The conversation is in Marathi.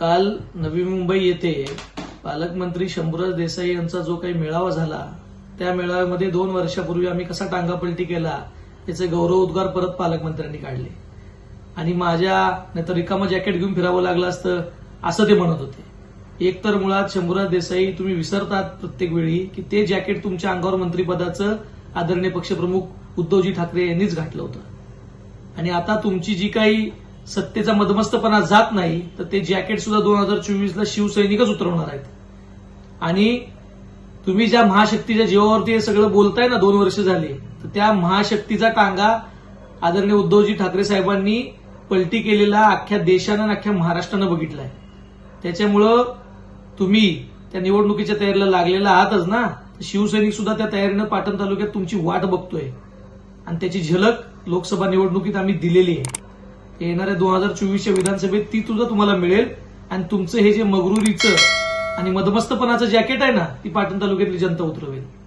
काल नवी मुंबई येथे पालकमंत्री शंभूराज देसाई यांचा जो काही मेळावा झाला त्या मेळाव्यामध्ये दोन वर्षापूर्वी आम्ही कसा टांगापलटी केला याचे गौरव उद्गार परत पालकमंत्र्यांनी काढले. आणि माझ्या नाहीतर रिकामं जॅकेट घेऊन फिरावं लागलं असतं असं ते म्हणत होते. एक तर मुळात शंभूराज देसाई तुम्ही विसरतात प्रत्येक वेळी की ते जॅकेट तुमच्या अंगावर मंत्रीपदाचं आदरणीय पक्षप्रमुख उद्धवजी ठाकरे यांनीच घातलं होतं. आणि आता तुमची जी काही सत्तेचा मदमस्तपणा जात नाही तर ते जॅकेट सुद्धा दोन हजार चोवीसला शिवसैनिकच उतरवणार आहेत. आणि तुम्ही ज्या महाशक्तीच्या जीवावरती हे सगळं बोलताय ना दोन वर्ष झाले तर त्या महाशक्तीचा टांगा आदरणीय उद्धवजी ठाकरे साहेबांनी पलटी केलेला अख्ख्या देशानं आणि अख्ख्या महाराष्ट्रानं बघितलाय. त्याच्यामुळं तुम्ही त्या निवडणुकीच्या तयारीला लागलेला आहातच ना शिवसैनिक सुद्धा त्या तयारीनं पाटण तालुक्यात तुमची वाट बघतोय. आणि त्याची झलक लोकसभा निवडणुकीत आम्ही दिलेली आहे. येणाऱ्या दोन हजार चोवीसच्या विधानसभेत ती सुद्धा तुम्हाला मिळेल. आणि तुमचं हे जे मगरुरीचं आणि मदमस्तपणाचं जॅकेट आहे ना ती पाटण तालुक्यातली जनता उतरवेल.